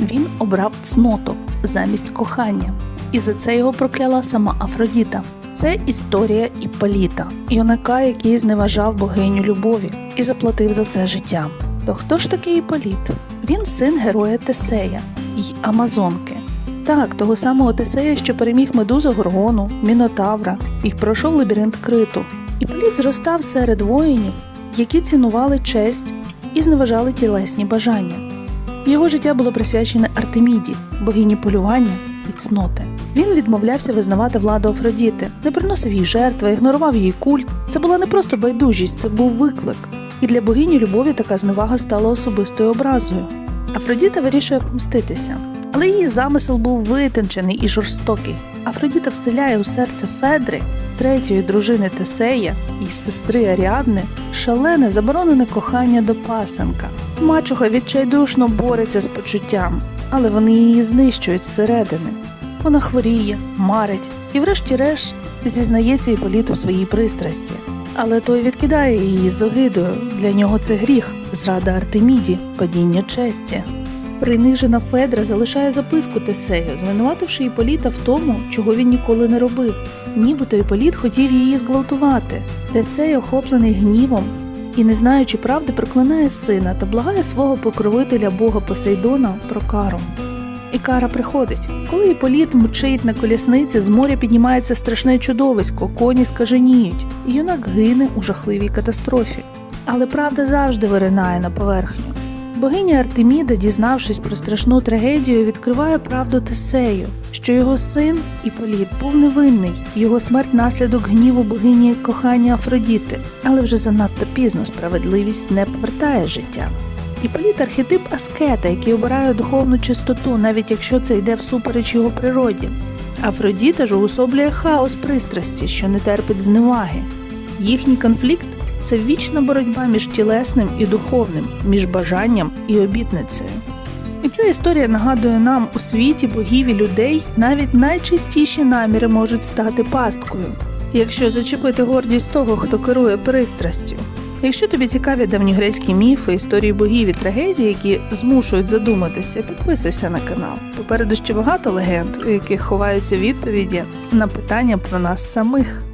Він обрав цноту замість кохання, і за це його прокляла сама Афродіта. Це історія Іпполіта, юнака, який зневажав богиню любові і заплатив за це життям. То хто ж такий Іпполіт? Він син героя Тесея й Амазонки. Так, того самого Тесея, що переміг медузу Горгону, Мінотавра і пройшов лабіринт криту. Іпполіт зростав серед воїнів, які цінували честь і зневажали тілесні бажання. Його життя було присвячене Артеміді, богині полювання і цноти. Він відмовлявся визнавати владу Афродіти, не приносив їй жертви, ігнорував її культ. Це була не просто байдужість, це був виклик. І для богині любові така зневага стала особистою образою. Афродіта вирішує помститися, але її замисел був витончений і жорстокий. Афродіта вселяє у серце Федри, третьої дружини Тесея і сестри Аріадни, шалене заборонене кохання до пасенка. Мачуха відчайдушно бореться з почуттям, але вони її знищують зсередини. Вона хворіє, марить і, врешті-решт, зізнається Іполіту в своїй пристрасті. Але той відкидає її з огидою. Для нього це гріх, зрада Артеміді, падіння честі. Принижена Федра залишає записку Тесею, звинувативши Іполіта в тому, чого він ніколи не робив. Нібито Іполіт хотів її зґвалтувати. Тесей, охоплений гнівом і, не знаючи правди, проклинає сина та благає свого покровителя бога Посейдона про кару. І кара приходить. Коли Іполіт мчить на колісниці, з моря піднімається страшне чудовисько, коні скаженіють, і юнак гине у жахливій катастрофі. Але правда завжди виринає на поверхню. Богиня Артеміда, дізнавшись про страшну трагедію, відкриває правду Тесею, що його син Іполіт був невинний, його смерть наслідок гніву богині кохання Афродіти, але вже занадто пізно справедливість не повертає життя. Іполіт архетип аскета, який обирає духовну чистоту, навіть якщо це йде всупереч його природі. Афродіта ж уособлює хаос пристрасті, що не терпить зневаги. Їхній конфлікт це вічна боротьба між тілесним і духовним, між бажанням і обітницею. І ця історія нагадує нам у світі богів і людей навіть найчистіші наміри можуть стати пасткою, якщо зачепити гордість того, хто керує пристрастю. Якщо тобі цікаві давньогрецькі міфи, історії богів і трагедії, які змушують задуматися, підписуйся на канал. Попереду ще багато легенд, у яких ховаються відповіді на питання про нас самих.